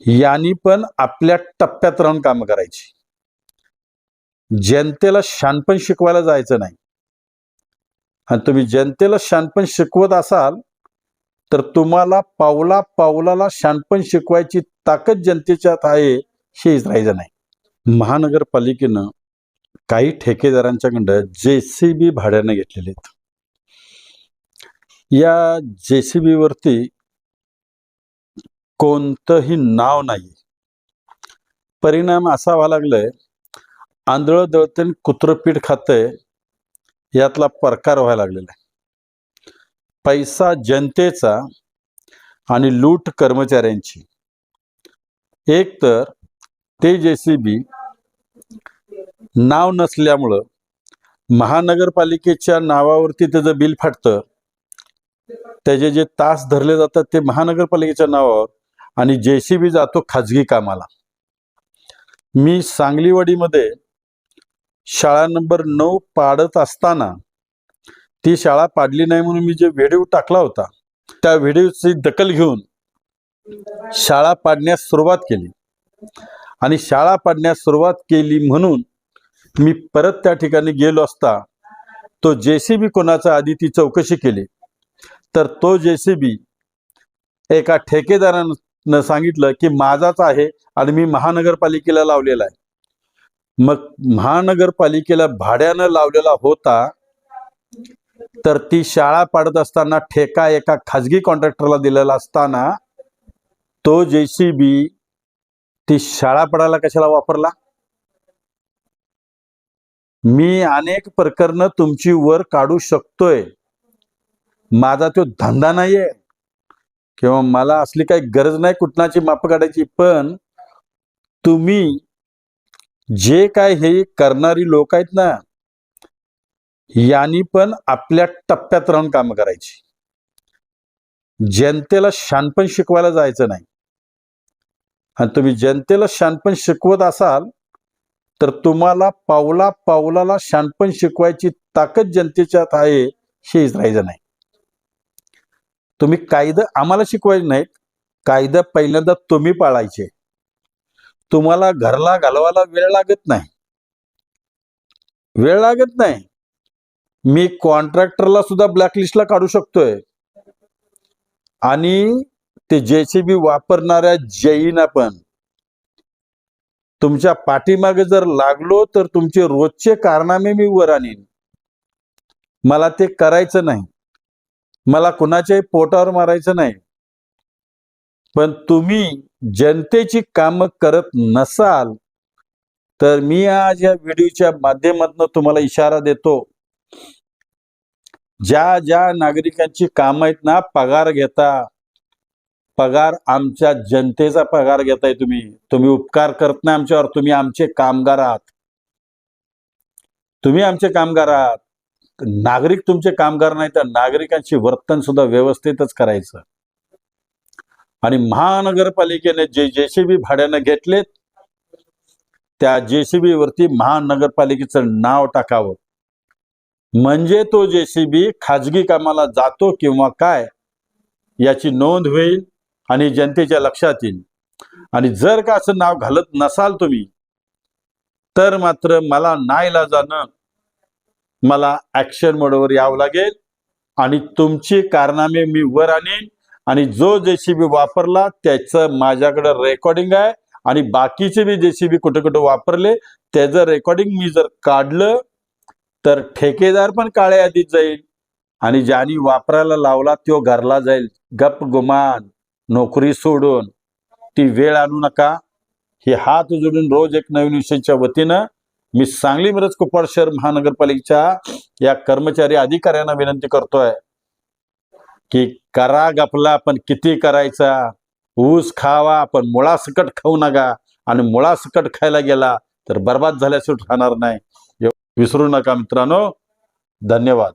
यांनी पण आपल्या टप्प्यात राहून काम करायची. जनतेला शानपण शिकवायला जायचं नाही. आणि तुम्ही जनतेला शानपण शिकवत असाल तर तुम्हाला पावला पावलाला शानपण शिकवायची ताकद जनतेच्यात आहे हे राहायचं नाही. महानगरपालिकेनं काही ठेकेदारांच्याकडं जे सी बी भाड्यानं घेतलेले आहेत. या जे सी बीवरती कोणतंही नाव नाही परिणाम असा व्हावा लागलाय आंधळ दळते कुत्रपीठ खातंय यातला प्रकार व्हायला लागलेला आहे. पैसा जनतेचा आणि लूट कर्मचाऱ्यांची. एक तर ते जे सी बी नाव नसल्यामुळं महानगरपालिकेच्या नावावरती त्याचं बिल फाटतं. त्याचे जे तास धरले जातात ते महानगरपालिकेच्या नावावर आणि जे सी बी जातो खाजगी कामाला. मी सांगलीवाडीमध्ये शाळा नंबर नऊ पाडत असताना ती शाळा पाडली नाही म्हणून मी जे व्हिडिओ टाकला होता त्या व्हिडिओची दखल घेऊन शाळा पाडण्यास सुरुवात केली. आणि शाळा पाडण्यास सुरुवात केली म्हणून मी परत त्या ठिकाणी गेलो असता तो जे सी बी कोणाचा आधी ती चौकशी केली. तर तो जे सी बी एका ठेकेदारानं सांगितलं की माझाच आहे आणि मी महानगरपालिकेला लावलेला आहे. मग महानगरपालिकेला भाड्यानं लावलेला होता तर ती शाळा पाडत असताना ठेका एका खाजगी कॉन्ट्रॅक्टरला दिलेला असताना तो जे ती शाळा पडायला कशाला वापरला? मी अनेक प्रकरणं तुमची वर काढू शकतोय. माझा तो धंदा नाहीये. किंवा मला असली काही गरज नाही कुठनाची माप काढायची पण तुम्ही जे काय हे करणारी लोक आहेत ना यांनी पण आपल्या टप्प्यात राहून काम करायची. जनतेला शानपण शिकवायला जायचं नाही. आणि तुम्ही जनतेला शानपण शिकवत असाल तर तुम्हाला पावला पावलाला शानपण शिकवायची ताकद जनतेच्यात आहे हे राहायचं नाही. तुम्ही कायदा आम्हाला शिकवायचे नाहीत. कायदा पहिल्यांदा तुम्ही पाळायचे. तुम्हाला घरला घालवायला वेळ लागत नाही. वेळ लागत नाही. मी कॉन्ट्रॅक्टरला सुद्धा ब्लॅकलिस्टला काढू शकतोय. आणि ते जेसीबी वापरणाऱ्या जैन पण. तुमच्या पाठीमागे जर लागलो तर तुमचे रोजचे कारनामे मी वर आणीन. मला ते करायचं नाही. मला कुणाच्याही पोटावर मारायचं नाही. पण तुम्ही जनतेची कामं करत नसाल तर मी आज या व्हिडिओच्या माध्यमातून तुम्हाला इशारा देतो. ज्या ज्या नागरिकांची कामं आहेत ना पगार घेता. पगार आमच्या जनतेचा पगार घेताय तुम्ही. तुम्ही उपकार करत नाही आमच्यावर तुम्ही आमचे कामगार आहात. तुम्ही आमचे कामगार आहात. नागरिक तुमचे कामगार नाही तर नागरिकांची वर्तन सुद्धा व्यवस्थितच करायचं. आणि महानगरपालिकेने जे जेसीबी भाड्यानं घेतलेत त्या जेसीबी वरती महानगरपालिकेचं नाव टाकावं. म्हणजे तो जेसीबी खाजगी कामाला जातो किंवा काय याची नोंद होईल आणि जनतेच्या लक्षात येईल. आणि जर का असं नाव घालत नसाल तुम्ही तर मात्र मला नाईला जाणं मला ऍक्शन मोडवर यावं लागेल. आणि तुमची कारनामे मी वर आणीन. आणि जो जेसीबी वापरला त्याचं माझ्याकडे रेकॉर्डिंग आहे. आणि बाकीचे बी जेसीबी कुठे कुठे वापरले त्याचं रेकॉर्डिंग मी जर काढलं तर ठेकेदार पण काळ्या यादीत जाईल. आणि ज्यानी वापरायला लावला तो घरला जाईल. गप गुमान नोकरी सोडून. ती वेळ आणू नका. हे हात जोडून रोज एक नवीन विषयच्या वतीनं मी सांगली मिरज कुपवाड शहर महानगरपालिकेच्या या कर्मचारी अधिकाऱ्यांना विनंती करतोय की करा गपला पण किती करायचा? ऊस खावा पण मुळासकट खाऊ नका. आणि मुळासकट खायला गेला तर बर्बाद झाल्याशिवाय राहणार नाही. विसरू नका मित्रांनो. धन्यवाद.